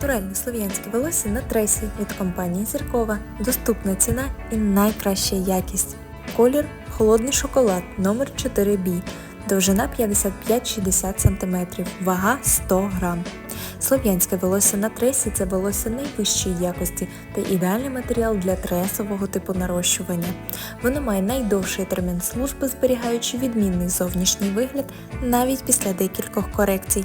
Натуральне слов'янське волосся на тресі від компанії Зіркова. Доступна ціна і найкраща якість. Колір холодний шоколад номер 4B. Довжина 55-60 см, вага 100 г. Слов'янське волосся на тресі це волосся найвищої якості та ідеальний матеріал для тресового типу нарощування. Воно має найдовший термін служби, зберігаючи відмінний зовнішній вигляд навіть після декількох корекцій.